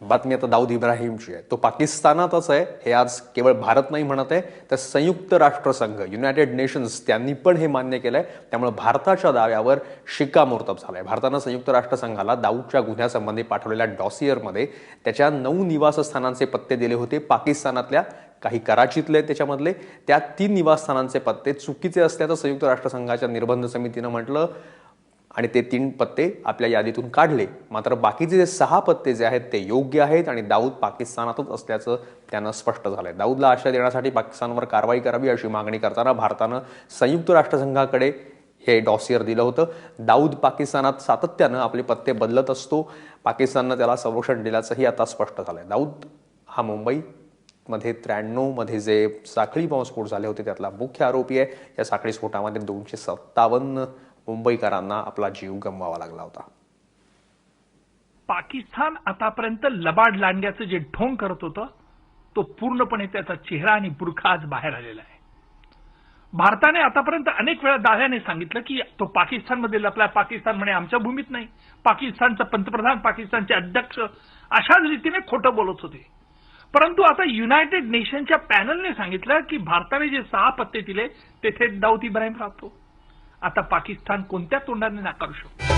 बातमी आता दाऊद इब्राहिमची आहे. तो पाकिस्तानातच आहे. हे आज केवळ भारत नाही म्हणत आहे. तर संयुक्त राष्ट्रसंघ युनायटेड नेशन्स त्यांनी पण हे मान्य केलं आहे त्यामुळे भारताच्या दाव्यावर शिक्कामोर्तब आहे भारतानं संयुक्त राष्ट्रसंघाला दाऊदच्या गुन्ह्यासंबंधी पाठवलेल्या डॉसियरमध्ये त्याच्या नऊ निवासस्थानांचे पत्ते दिले होते. पाकिस्तानातल्या काही कराचीतले त्याच्यामधले. त्या तीन निवासस्थानांचे पत्ते चुकीचे असल्याचं संयुक्त राष्ट्रसंघाच्या निर्बंध समितीनं म्हटलं. आणि ते तीन पत्ते आपल्या यादीतून काढले. मात्र बाकीचे जे सहा पत्ते जे आहेत ते योग्य आहेत आणि दाऊद पाकिस्तानातच असल्याचं त्यानं स्पष्ट झालंय. दाऊदला आशा देण्यासाठी पाकिस्तानवर कारवाई करावी अशी मागणी करताना भारतानं संयुक्त राष्ट्रसंघाकडे हे डॉसियर दिलं होतं. दाऊद पाकिस्तानात सातत्यानं आपले पत्ते बदलत असतो. पाकिस्ताननं त्याला संरक्षण दिल्याचंही आता स्पष्ट झालंय. दाऊद हा मुंबई मध्ये त्र्याण्णवमध्ये जे साखळी बॉम्बस्फोट झाले होते त्यातला मुख्य आरोपी आहे. या साखळी स्फोटामध्ये दोनशे सत्तावन्न मुंबईकरांना आपला जीव गमवावा लागला होता. पाकिस्तान आतापर्यंत लबाड लांडग्याचं जे ढोंग करत होतं तो पूर्णपणे त्याचा चेहरा आणि बुरखा आज बाहेर आलेला आहे. भारताने आतापर्यंत अनेक वेळा दाव्याने सांगितलं की तो पाकिस्तानमध्ये लपला पाकिस्तान म्हणे आमच्या भूमीत नाही. पाकिस्तानचा पंतप्रधान पाकिस्तानचे अध्यक्ष अशाच रीतीने खोटं बोलत होते. परंतु आता युनायटेड नेशनच्या पॅनलने सांगितलं की भारताने जे सहा पत्ते दिले तेथे दाऊद इब्राहिम राहतो. आता पाकिस्तान कोणत्या तोंडाने नाकारू शकतो?